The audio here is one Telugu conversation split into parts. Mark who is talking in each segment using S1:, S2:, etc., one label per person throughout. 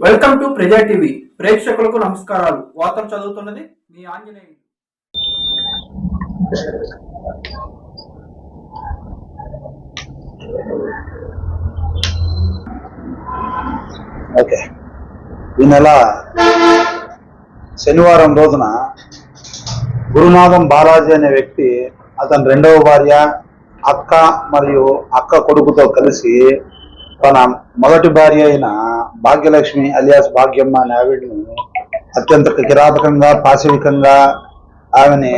S1: వెల్కమ్ టు ప్రజా టీవీ. ప్రేక్షకులకు నమస్కారాలు. వార్తలు చదువుతున్నది మీ ఆంజనేయులు.
S2: ఓకే. ఈ నెల శనివారం రోజున గురునాథం బాలాజీ అనే వ్యక్తి అతని రెండవ భార్య అక్క మరియు అక్క కొడుకుతో కలిసి తన మొదటి భార్య అయిన భాగ్యలక్ష్మి అలియాస్ భాగ్యమ్మ అనే ఆవిడను అత్యంత కిరాతకంగా పాశవికంగా ఆమెని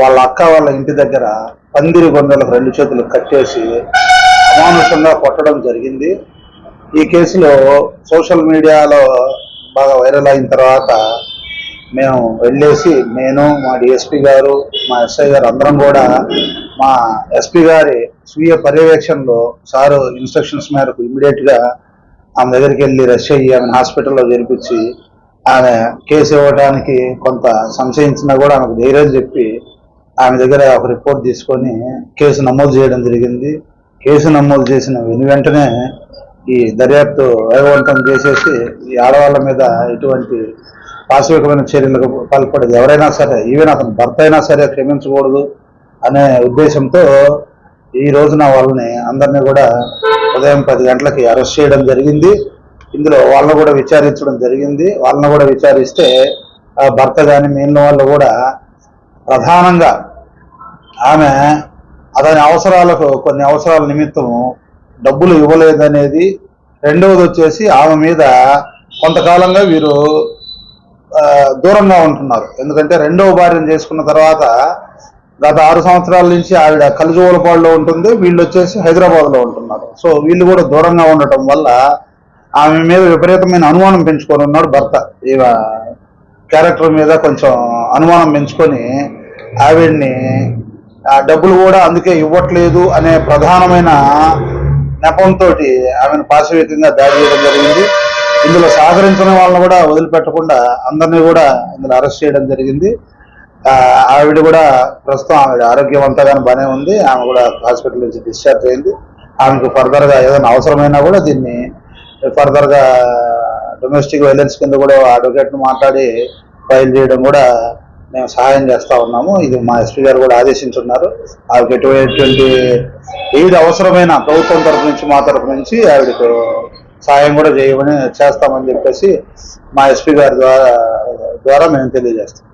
S2: వాళ్ళ అక్క వాళ్ళ ఇంటి దగ్గర పందిరి గొందలకు రెండు చేతులు కట్టేసి అమానుషంగా కొట్టడం జరిగింది. ఈ కేసులో సోషల్ మీడియాలో బాగా వైరల్ అయిన తర్వాత మేము వెళ్ళేసి నేను మా డిఎస్పి గారు మా ఎస్ఐ గారు అందరం కూడా మా ఎస్పి గారి స్వీయ పర్యవేక్షణలో సారు ఇన్స్ట్రక్షన్స్ మేరకు ఇమీడియట్గా ఆమె దగ్గరికి వెళ్ళి రష్ అయ్యి ఆమెను హాస్పిటల్లో జరిపించి ఆమె కేసు ఇవ్వడానికి కొంత సంశయించినా కూడా ఆమెకు ధైర్యం చెప్పి ఆమె దగ్గర ఒక రిపోర్ట్ తీసుకొని కేసు నమోదు చేయడం జరిగింది. కేసు నమోదు చేసిన వెను వెంటనే ఈ దర్యాప్తు వేగవంతం చేసేసి ఈ ఆడవాళ్ళ మీద ఎటువంటి పాశవికమైన చర్యలకు పాల్పడేది ఎవరైనా సరే ఈవెన్ అతని భర్త అయినా సరే క్షమించకూడదు అనే ఉద్దేశంతో ఈ రోజున వాళ్ళని అందరినీ కూడా ఉదయం పది గంటలకి అరెస్ట్ చేయడం జరిగింది. ఇందులో వాళ్ళని కూడా విచారించడం జరిగింది. వాళ్ళని కూడా విచారిస్తే ఆ భర్త కానీ మిగిలిన వాళ్ళు కూడా ప్రధానంగా ఆమె అతని అవసరాలకు కొన్ని అవసరాల నిమిత్తం డబ్బులు ఇవ్వలేదనేది. రెండవది వచ్చేసి ఆమె మీద కొంతకాలంగా వీరు దూరంగా ఉంటున్నారు. ఎందుకంటే రెండవ భార్యను చేసుకున్న తర్వాత గత ఆరు సంవత్సరాల నుంచి ఆవిడ కలిజోలపాడులో ఉంటుంది. వీళ్ళు వచ్చేసి హైదరాబాద్లో ఉంటున్నారు. సో వీళ్ళు కూడా దూరంగా ఉండటం వల్ల ఆమె మీద విపరీతమైన అనుమానం పెంచుకొని ఉన్నాడు భర్త. ఈ క్యారెక్టర్ మీద కొంచెం అనుమానం పెంచుకొని ఆవిడ్ని డబ్బులు కూడా అందుకే ఇవ్వట్లేదు అనే ప్రధానమైన నెపంతో ఆమెను పాశవికంగా దాడి చేయడం జరిగింది. ఇందులో సహకరించిన వాళ్ళని కూడా వదిలిపెట్టకుండా అందరినీ కూడా ఇందులో అరెస్ట్ చేయడం జరిగింది. ఆవిడ కూడా ప్రస్తుతం ఆమె ఆరోగ్యవంతంగానే బాగానే ఉంది. ఆమె కూడా హాస్పిటల్ నుంచి డిశ్చార్జ్ అయింది. ఆమెకు ఫర్దర్గా ఏదైనా అవసరమైనా కూడా దీన్ని ఫర్దర్గా డొమెస్టిక్ వైలెన్స్ కింద కూడా అడ్వకేట్ను మాట్లాడి ఫైల్ చేయడం కూడా మేము సహాయం చేస్తా ఉన్నాము. ఇది మా ఎస్పీ గారు కూడా ఆదేశించున్నారు. ఆవిడకి ఎటువంటి ఏది అవసరమైన ప్రభుత్వం తరఫు నుంచి మా తరఫు నుంచి ఆవిడకు సహాయం కూడా చేయమని చేస్తామని చెప్పేసి మా ఎస్పీ గారి ద్వారా ద్వారా మేము తెలియజేస్తాం.